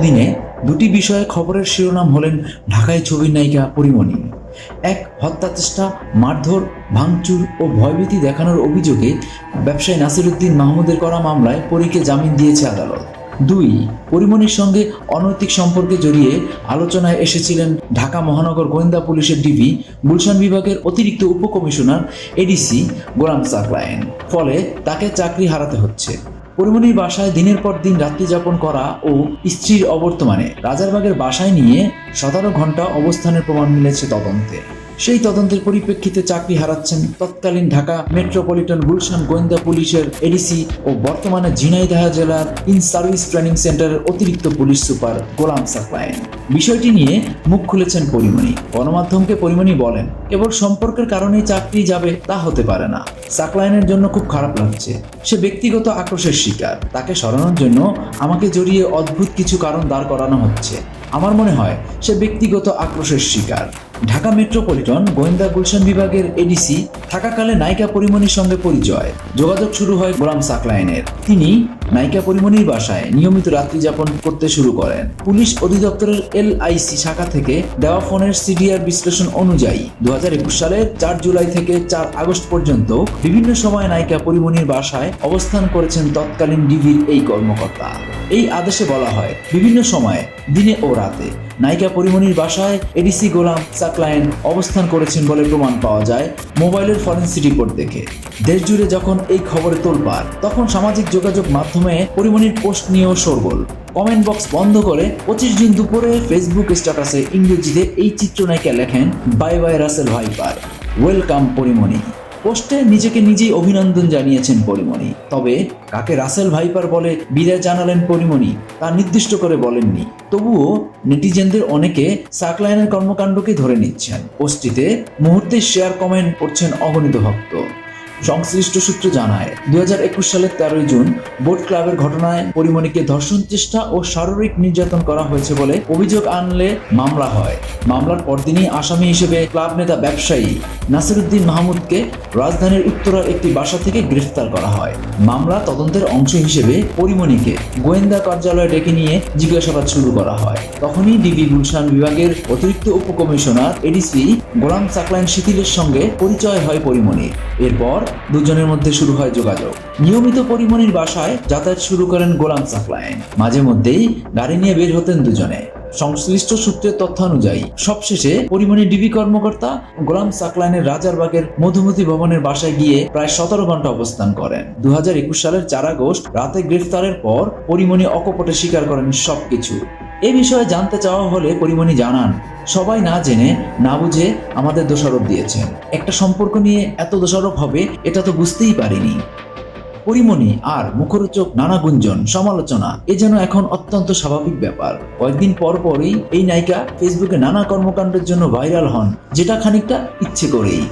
দুদিনে দুটি বিষয়ে খবরের শিরোনাম হলেন ঢাকায় ছবির নায়িকা পরিমণি। এক হত্যা চেষ্টা মারধর, ভাঙচুর ও ভয়ভীতি দেখানোর অভিযোগে ব্যবসায়ী নাসিরুদ্দিন মাহমুদের করা মামলায় পরীকে জামিন দিয়েছে আদালত। দুই, পরিমণির সঙ্গে অনৈতিক সম্পর্কে জড়িয়ে আলোচনায় এসেছিলেন ঢাকা মহানগর গোয়েন্দা পুলিশের ডিবি, গুলশান বিভাগের অতিরিক্ত উপকমিশনার এডিসি গোলাম সাকলায়েন। ফলে তাকে চাকরি হারাতে হচ্ছে। পরিমণির বাসায় দিনের পর দিন রাত্রি যাপন করা ও স্ত্রীর অবর্তমানে রাজারবাগের বাসায় নিয়ে সতেরো ঘণ্টা অবস্থানের প্রমাণ মিলেছে তদন্তে। সেই তদন্তের পরিপ্রেক্ষিতে চাকরি হারাচ্ছেন তৎকালীন ঢাকা মেট্রোপলিটন গুলশান গোয়েন্দা পুলিশের এডিসি ও বর্তমানে ঝিনাইদহ জেলার ইন সার্ভিস ট্রেনিং সেন্টারের অতিরিক্ত পুলিশ সুপার গোলাম সাকলায়েন বিষয়টি নিয়ে মুখ খুলেছেন পরিমণি। গণমাধ্যমকে পরিমণি বলেন, কেবল সম্পর্কের কারণেই চাকরি যাবে তা হতে পারে না। সাকলাইনের জন্য খুব খারাপ লাগছে। সে ব্যক্তিগত আক্রোশের শিকার। তাকে সরানোর জন্য আমাকে জড়িয়ে অদ্ভুত কিছু কারণ দাঁড় করানো হচ্ছে। আমার মনে হয় সে ব্যক্তিগত আক্রোশের শিকার। ঢাকা মেট্রোপলিটন গোয়েন্দা গুলশান বিভাগের এডিসি থাকাকালে নায়িকা পরিমণির সঙ্গে পরিচয়। যোগাযোগ শুরু হয় গোলাম সাকলাইনের। তিনি নায়িকা পরিমণির বাসায় নিয়মিত রাত্রি যাপন করতে শুরু করেন। পুলিশ অধিদপ্তরের এলআইসি শাখা থেকে দেওয়া ফোনের সিডিআর বিশ্লেষণ অনুযায়ী দু হাজার একুশ সালের চার জুলাই থেকে চার আগস্ট পর্যন্ত বিভিন্ন সময় নায়িকা পরিমণির বাসায় অবস্থান করেছেন তৎকালীন ডিবির এই কর্মকর্তা। এই আদেশে বলা হয়, বিভিন্ন সময়ে, দিনে ও রাতে নায়িকা পরিমণির বাসায় এডিসি গোলাম সাকলায়েন অবস্থান করেছেন বলে প্রমাণ পাওয়া যায় মোবাইলের ফরেন্সিক রিপোর্ট দেখে। দেশ জুড়ে যখন এই খবরে তোলপাড়, তখন সামাজিক যোগাযোগ মাধ্যমে পরিমণির পোস্ট নিয়েও শোরগোল। কমেন্ট বক্স বন্ধ করে পঁচিশ জুন দুপুরে ফেসবুক স্ট্যাটাসে ইংরেজিতে এই চিত্রনায়িকা লেখেন, bye bye Russell viper, welcome Porimoni পোস্টে নিজেকে নিজেই অভিনন্দন জানিয়েছেন পরিমণি। তবে কাকে রাসেল ভাইপার বলে বিদায় জানালেন পরিমণি, তা নির্দিষ্ট করে বলেননি। তবুও নেটিজেনদের অনেকে সাকলাইনের কর্মকাণ্ডকে ধরে নিচ্ছেন। পোস্টটিতে মুহূর্তে শেয়ার কমেন্ট করছেন অগণিত ভক্ত। সংশ্লিষ্ট সূত্র জানায় দুই হাজার একুশ সালের তেরোই জুন বোট ক্লাবের ঘটনায় পরিমণিকে ধর্ষণ চেষ্টা ও শারীরিক নির্যাতন করা হয়েছে বলে অভিযোগ আনলে মামলা হয়। মামলার পরদিনই আসামি হিসেবে ক্লাব নেতা ব্যবসায়ী নাসিরুদ্দিন মাহমুদকে রাজধানীর উত্তরার একটি বাসা থেকে গ্রেফতার করা হয়। মামলা তদন্তের অংশ হিসেবে পরিমণিকে গোয়েন্দা কার্যালয়ে ডেকে নিয়ে জিজ্ঞাসাবাদ শুরু করা হয়। তখনই ডিবি গুলশান বিভাগের অতিরিক্ত উপকমিশনার এডিসি গোলাম সাকলাইন শিথিলের সঙ্গে পরিচয় হয় পরিমণির। এরপর দুজনের মধ্যে শুরু হয় যোগাযোগ। নিয়মিত পরিমণির বাসায় যাতায়াত শুরু করেন গোলাম সাকলাইন। মাঝে মধ্যেই গাড়ি নিয়ে বের হতেন দুজনে। সংশ্লিষ্ট সূত্রের তথ্য অনুযায়ী, সবশেষে পরিমণি ডিবি কর্মকর্তা গোলাম সাকলাইনের রাজারবাগের মধুমতি ভবনের বাসায় গিয়ে প্রায় সতেরো ঘণ্টা অবস্থান করেন। দু হাজার একুশ সালের চার আগস্ট রাতে গ্রেফতারের পর পরিমণি অকপটে স্বীকার করেন সবকিছু। এ বিষয়ে জানতে চাওয়া হলে পরিমণি জানান, সবাই না জেনে, না বুঝে আমাদের দোষারোপ দিয়েছেন। একটা সম্পর্ক নিয়ে এত দোষারোপ হবে, এটা তো বুঝতেই পারিনি। পরিমণি আর মুখরোচক নানা গুঞ্জন, সমালোচনা, এ যেন এখন অত্যন্ত স্বাভাবিক ব্যাপার। কয়েকদিন পর পরই এই নায়িকা ফেসবুকে নানা কর্মকাণ্ডের জন্য ভাইরাল হন, যেটা খানিকটা ইচ্ছে করেই।